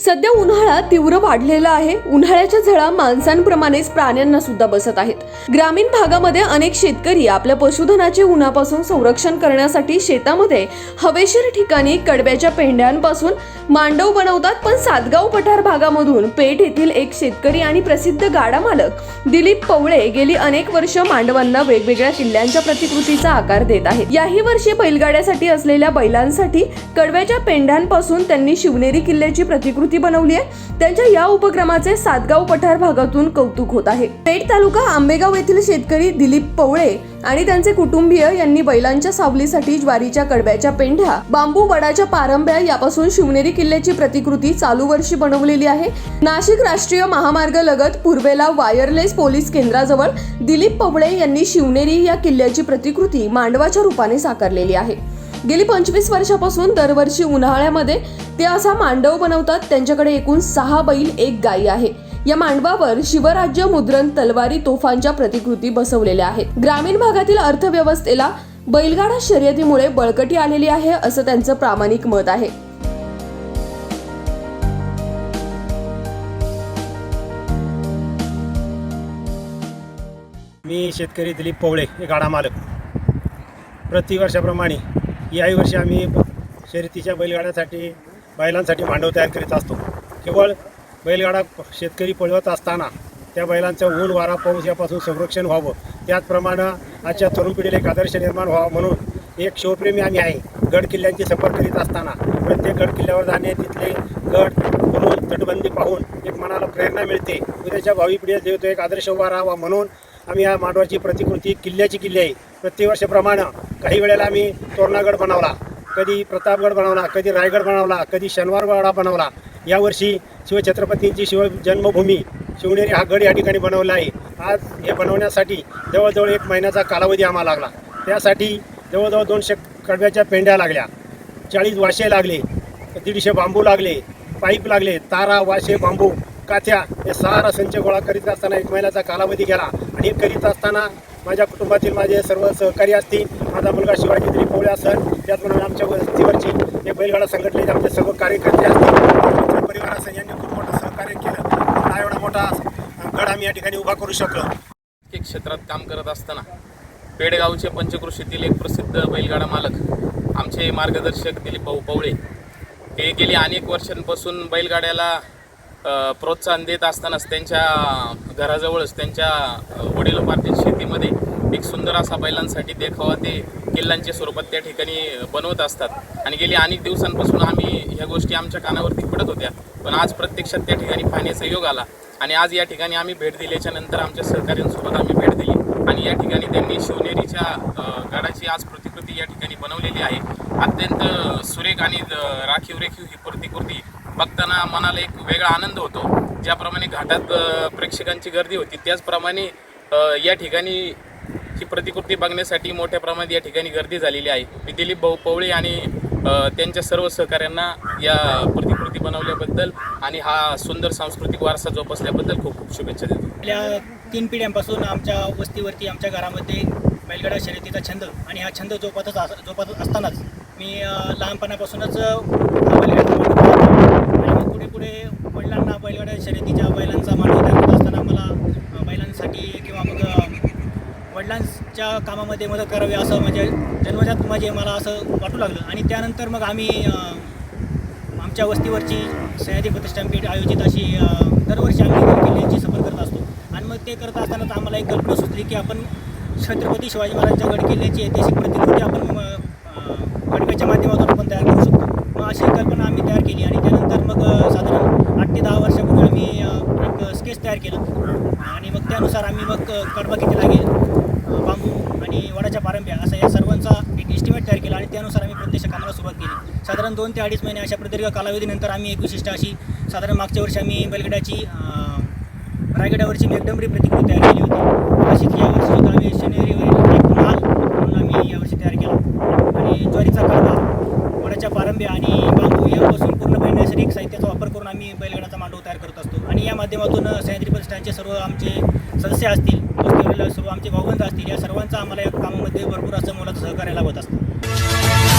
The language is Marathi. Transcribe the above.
सध्या उन्हाळा तीव्र वाढलेला आहे. उन्हाळ्याच्या झळा माणसांप्रमाणेच प्राण्यांना सुद्धा बसत आहेत. ग्रामीण भागामध्ये अनेक शेतकरी आपल्या पशुधनाचे उन्हापासून संरक्षण करण्यासाठी शेतामध्ये हवेशीर ठिकाणी कडब्याच्या पेंड्यांपासून मांडव बनवतात. पण सातगाव पठार भागामधून पेठ येथील एक शेतकरी आणि प्रसिद्ध गाडा मालक दिलीप पवळे गेली अनेक वर्ष मांडवांना वेगवेगळ्या किल्ल्यांच्या प्रतिकृतीचा आकार देत आहेत. याही वर्षी बैलगाड्यासाठी असलेल्या बैलांसाठी कडव्याच्या पेंड्यांपासून त्यांनी शिवनेरी किल्ल्याची प्रतिकृती बनवली आहे. त्यांच्या या उपक्रमाचे सातगाव पठार भागातून कौतुक होत आहे. पेठ तालुका आंबेगाव येथील शेतकरी दिलीप पवळे आणि त्यांचे कुटुंबीय यांनी बैलांच्या सावलीसाठी ज्वारीच्या कडब्याच्या पेंढ्या बांबू वडाच्या पारंब्या यापासून शिवनेरी किल्ल्याची प्रतिकृती चालू वर्षी बनवलेली आहे. नाशिक राष्ट्रीय महामार्ग लगत पूर्वेला वायरलेस पोलीस केंद्राजवळ दिलीप पवळे यांनी शिवनेरी या किल्ल्याची प्रतिकृती मांडवाच्या रूपाने साकारलेली आहे. गेली पंचवीस वर्षापासून दरवर्षी उन्हाळ्यामध्ये ते असा मांडव बनवतात त्यांच्याकडे एकूण सहा बैल एक गायी आहे. या मांडवावर शिवराज्य मुद्रण तलवारी तोफांच्या प्रतिकृती बसवलेल्या आहेत. ग्रामीण भागातील अर्थव्यवस्थेला बैलगाडा शर्यतीमुळे बळकटी आलेली आहे असं त्यांचं प्रामाणिक मत आहे. मी शेतकरी दिलीप पवळे हे गाडा मालक. प्रतिवर्षाप्रमाणे याही वर्षी आम्ही शर्यतीच्या बैलगाड्यासाठी बैलांसाठी मांडव तयार करीत असतो. केवळ बैलगाडा शेतकरी पळवत असताना त्या बैलांचं ऊन वारा पाऊस यापासून संरक्षण व्हावं. त्याचप्रमाणे आजच्या तरुण पिढीला एक आदर्श निर्माण व्हावा म्हणून एक शिवप्रेमी आम्ही आहे. गड किल्ल्यांची सफर करीत असताना प्रत्येक गड किल्ल्यावर जाणे तिथले गड म्हणून तटबंदी पाहून एक मनाला प्रेरणा मिळते. उद्याच्या भावी पिढीला देतो एक आदर्श उभा राहावा म्हणून आम्ही या मांडवाची प्रतिकृती किल्ल्याची किल्ली आहे. प्रतिवर्षाप्रमाणे काही वेळेला आम्ही तोरणागड बनवला कधी प्रतापगड बनवला कधी रायगड बनवला कधी शनिवारवाडा बनवला. यावर्षी शिवछत्रपतींची शिव जन्मभूमी शिवनेरी हा गड या ठिकाणी बनवला आहे. आज हे बनवण्यासाठी जवळजवळ एक महिन्याचा कालावधी आम्हाला लागला. त्यासाठी जवळजवळ दोनशे कडव्याच्या पेंड्या लागल्या चाळीस वाशे लागले दीडशे बांबू लागले पाईप लागले तारा वाशे बांबू काथ्या हे सारा संच गोळा करीत असताना एक महिन्याचा कालावधी गेला. आणि हे करीत असताना माझ्या कुटुंबातील माझे सर्व सहकारी असतील माझा मुलगा शिवाजी तरी पोळे असेल त्याचप्रमाणे आमच्या वस्तीवरची हे बैलगाडा संघटनेचे आमचे सर्व कार्यकर्ते असतील परिवार असेल यांनी खूप मोठं सहकार्य केलं. हा एवढा मोठा गड आम्ही या ठिकाणी उभा करू शकलो. एक क्षेत्रात काम करत असताना पेडगावचे पंचकृषीतील एक प्रसिद्ध बैलगाडा मालक आमचे मार्गदर्शक दिलीप भाऊ पवळे ते गेली अनेक वर्षांपासून बैलगाड्याला प्रोत्साहन देत असतानाच त्यांच्या घराजवळच त्यांच्या वडीलोपार्जित शेतीमध्ये एक सुंदर असा बैलांसाठी देखावा ते किल्ल्यांच्या स्वरूपात त्या ठिकाणी बनवत असतात. आणि गेली अनेक दिवसांपासून आम्ही ह्या गोष्टी आमच्या कानावरती पडत होत्या. पण आज प्रत्यक्षात त्या ठिकाणी पाहण्याचा योग आला. आणि आज या ठिकाणी आम्ही भेट दिल्याच्या नंतर आमच्या सहकाऱ्यांसोबत आम्ही भेट दिली. आणि या ठिकाणी त्यांनी शिवनेरीच्या गडाची आज प्रतिकृती या ठिकाणी बनवलेली आहे. अत्यंत सुरेख आणि राखीव रेखीव ही प्रतिकृती बघताना मनाला एक वेगळा आनंद होतो. ज्याप्रमाणे घाटात प्रेक्षकांची गर्दी होती त्याचप्रमाणे या ठिकाणी ही प्रतिकृती बघण्यासाठी मोठ्या प्रमाणात या ठिकाणी गर्दी झालेली आहे. मी दिलीप भाऊ पवळे आणि त्यांच्या सर्व सहकाऱ्यांना या प्रतिकृती बनवल्याबद्दल आणि हा सुंदर सांस्कृतिक वारसा जोपासल्याबद्दल खूप खूप शुभेच्छा देतो. आपल्या तीन पिढ्यांपासून आमच्या वस्तीवरती आमच्या घरामध्ये बैलगाडा शर्यतीचा छंद आणि हा छंद जोपासत अस- असतानाच मी लहानपणापासूनच पुढे पुढे वडिलांना बैलगाड्या शर्यतीच्या बैलांचा मांडव तयार करत असताना मला बैलांसाठी किंवा मग वडिलांच्या कामामध्ये मदत करावी असं म्हणजे जन्मजात माझे मला असं वाटू लागलं. आणि त्यानंतर मग आम्ही आमच्या वस्तीवरची सह्याद्री प्रतिष्ठानपीठ आयोजित अशी दरवर्षी आम्ही किल्ल्यांची सफर करत असतो. आणि मग ते करत असतानाच आम्हाला एक कल्पना सुचली की आपण छत्रपती शिवाजी महाराजांच्या गड किल्ल्याची ऐतिहासिक प्रतिकृती आपण अ, गडव्याच्या माध्यमातून आपण तयार करू शकतो. मग अशी कल्पना आम्ही तयार केली आणि त्यानंतर मग साधारण आठ ते दहा वर्षापूर्वी आम्ही एक स्केच तयार केलं. आणि मग त्यानुसार आम्ही मग अ, कडबा किती लागेल बांबू आणि वडाच्या पारंब्या असा या सर्वांचा एक एस्टिमेट तयार केला आणि त्यानुसार आम्ही प्रत्यक्ष कामाला सुरुवात केली. साधारण दोन ते अडीच महिने अशा प्रदीर्घ कालावधीनंतर आम्ही एक विशिष्ट अशी साधारण मागच्या वर्षी आम्ही बैलगड्याची रायगडावरची मेघडंबरी प्रतिकृती तयार केली होती. अशीच यावर्षी सुद्धा आम्ही शनिवारीवरील एक माल महाराष्ट्राचे सर्व आमचे सदस्य असतील सर्व आमचे भाऊबंद असतील या सर्वांचा आम्हाला या कामामध्ये भरपूर असं मोलाचं सहकार्याला होत असतं.